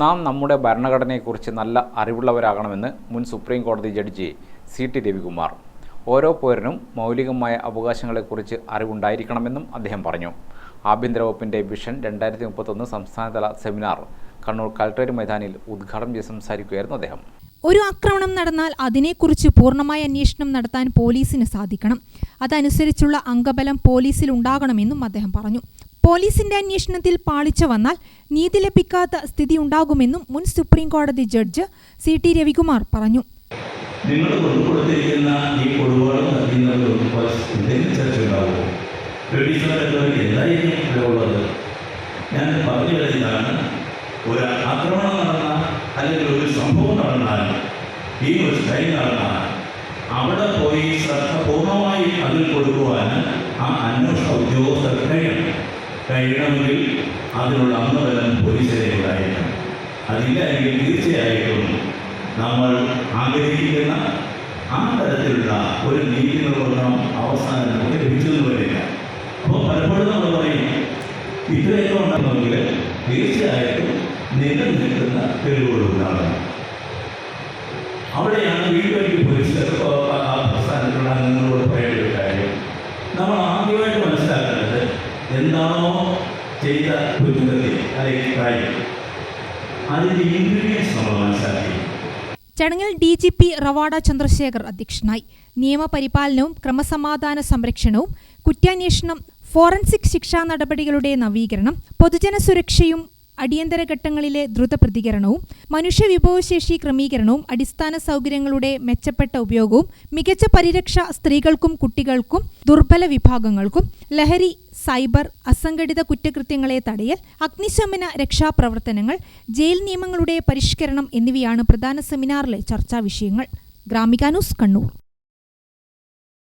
നാം നമ്മുടെ ഭരണഘടനയെക്കുറിച്ച് നല്ല അറിവുള്ളവരാകണമെന്ന് മുൻ സുപ്രീം കോടതി ജഡ്ജി സി ടി രവികുമാർ. ഓരോ പൗരനും മൗലികമായ അവകാശങ്ങളെക്കുറിച്ച് അറിവുണ്ടായിരിക്കണമെന്നും അദ്ദേഹം പറഞ്ഞു. ആഭ്യന്തര വകുപ്പിന്റെ വിഷൻ രണ്ടായിരത്തി മുപ്പത്തൊന്ന് സംസ്ഥാനതല സെമിനാർ കണ്ണൂർ കലക്ടറേറ്റ് മൈതാനിൽ ഉദ്ഘാടനം ചെയ്ത് സംസാരിക്കുകയായിരുന്നു അദ്ദേഹം. ഒരു ആക്രമണം നടന്നാൽ അതിനെക്കുറിച്ച് പൂർണമായ അന്വേഷണം നടത്താൻ പോലീസിന് സാധിക്കണം. അതനുസരിച്ചുള്ള അംഗബലം പോലീസിൽ ഉണ്ടാകണമെന്നും അദ്ദേഹം പറഞ്ഞു. പോലീസിന്റെ അന്വേഷണത്തിൽ പാളിച്ച വന്നാൽ നീതി ലഭിക്കാത്ത സ്ഥിതി ഉണ്ടാകുമെന്നും മുൻ സുപ്രീം കോടതി ജഡ്ജ് സി ടി രവികുമാർ പറഞ്ഞു. നിങ്ങൾ ഈ ഞാൻ ഒരു ആക്രമണം ഈ ഒരു അവിടെ പോയി ശ്രദ്ധ പൂർണമായി അതിൽ കൊടുക്കുവാൻ ആ അന്വേഷണ ഉദ്യോഗസ്ഥർ കഴിയണം. കഴിയണമെങ്കിൽ അതിനുള്ള അന്നബലം പോലീസിനെ ഉണ്ടായിരിക്കണം. അതില്ല എങ്കിൽ തീർച്ചയായിട്ടും നമ്മൾ ആഗ്രഹിക്കുന്ന ആ തരത്തിലുള്ള ഒരു നീതി നിർവഹണം അവസാനം നമുക്ക് ലഭിച്ചെന്ന് വരില്ല. അപ്പോൾ പലപ്പോഴും നമ്മൾ പറയും ഇത്രയൊക്കെ ഉണ്ടെങ്കിൽ തീർച്ചയായിട്ടും നിലനിൽക്കുന്ന തെളിവുകൾ ഉണ്ടാകണം. അവിടെയാണ് വീട്ടിലേക്ക് പോലീസ് ആ പ്രസ്ഥാനത്തിലുള്ള അംഗങ്ങളോട് പറയേണ്ട ഒരു കാര്യം നമ്മൾ ആദ്യമായിട്ട് മനസ്സിലാക്കേണ്ടത് എന്താണോ ചെയ്ത കുറ്റകൃത്യം അല്ലെങ്കിൽ കാര്യം. അതിന്റെ ഇൻഗ്രീഡിയൻസ് നമ്മൾ മനസ്സിലാക്കി ചടങ്ങിൽ D G P Rawada Chandrashekhar അധ്യക്ഷനായി. നിയമപരിപാലനവും ക്രമസമാധാന സംരക്ഷണവും കുറ്റാന്വേഷണം ഫോറൻസിക് ശിക്ഷാ നടപടികളുടെ നവീകരണം പൊതുജന സുരക്ഷയും അടിയന്തര ഘട്ടങ്ങളിലെ ദ്രുത പ്രതികരണവും മനുഷ്യ വിഭവശേഷി ക്രമീകരണവും അടിസ്ഥാന സൗകര്യങ്ങളുടെ മെച്ചപ്പെട്ട ഉപയോഗവും മികച്ച പരിരക്ഷ സ്ത്രീകൾക്കും കുട്ടികൾക്കും ദുർബല വിഭാഗങ്ങൾക്കും ലഹരി സൈബർ അസംഘടിത കുറ്റകൃത്യങ്ങളെ തടയൽ അഗ്നിശമന രക്ഷാപ്രവർത്തനങ്ങൾ ജയിൽ നിയമങ്ങളുടെ പരിഷ്കരണം എന്നിവയാണ് പ്രധാന സെമിനാറിലെ ചർച്ചാ വിഷയങ്ങൾ. ഗ്രാമിക ന്യൂസ് കണ്ണൂർ.